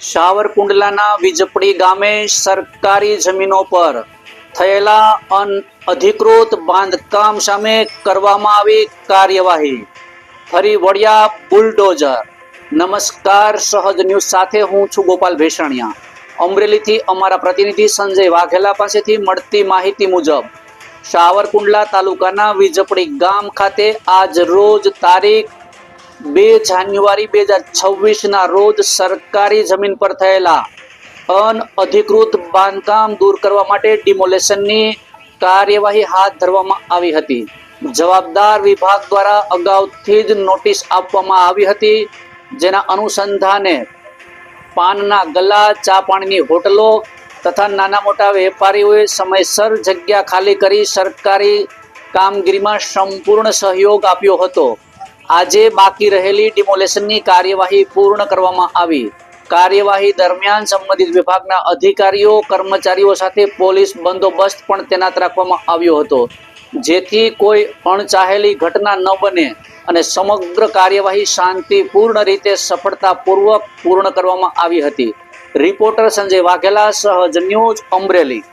શાવરકુંડલાના વીજપડી ગામે સરકારી જમીનો પર થયેલા અન અધિકૃત બાંધકામ સામે કરવામાં આવી કાર્યવાહી. ફરી વળ્યા બુલડોઝર. નમસ્કાર, સહજ ન્યૂઝ સાથે હું છું ગોપાલ ભેસાણિયા. અમરેલીથી અમારા પ્રતિનિધિ સંજય વાઘેલા પાસેથી મળતી માહિતી મુજબ શાવરકુંડલા તાલુકાના વીજપડી ગામ ખાતે આજ રોજ તારીખ બે જાન્યુઆરી બે હજાર છવ્વીસના રોજ સરકારી જમીન પર થયેલા અનઅધિકૃત બાંધકામ દૂર કરવા માટે ડિમોલેશનની કાર્યવાહી હાથ ધરવામાં આવી હતી. જવાબદાર વિભાગ દ્વારા અગાઉથી જ નોટિસ આપવામાં આવી હતી, જેના અનુસંધાને પાનના ગલ્લા, ચા પાણીની હોટલો તથા નાના મોટા વેપારીઓએ સમયસર જગ્યા ખાલી કરી સરકારી કામગીરીમાં સંપૂર્ણ સહયોગ આપ્યો હતો. આજે બાકી રહેલી ડિમોલેશનની કાર્યવાહી પૂર્ણ કરવામાં આવી. કાર્યવાહી દરમિયાન સંબંધિત વિભાગના અધિકારીઓ, કર્મચારીઓ સાથે પોલીસ બંદોબસ્ત પણ તૈનાત રાખવામાં આવ્યો હતો. જેથી કોઈ અણચાહેલી ઘટના ન બને અને સમગ્ર કાર્યવાહી શાંતિપૂર્ણ રીતે સફળતાપૂર્વક પૂર્ણ કરવામાં આવી હતી. રિપોર્ટર સંજય વાઘેલા, સહજ ન્યૂઝ અમરેલી.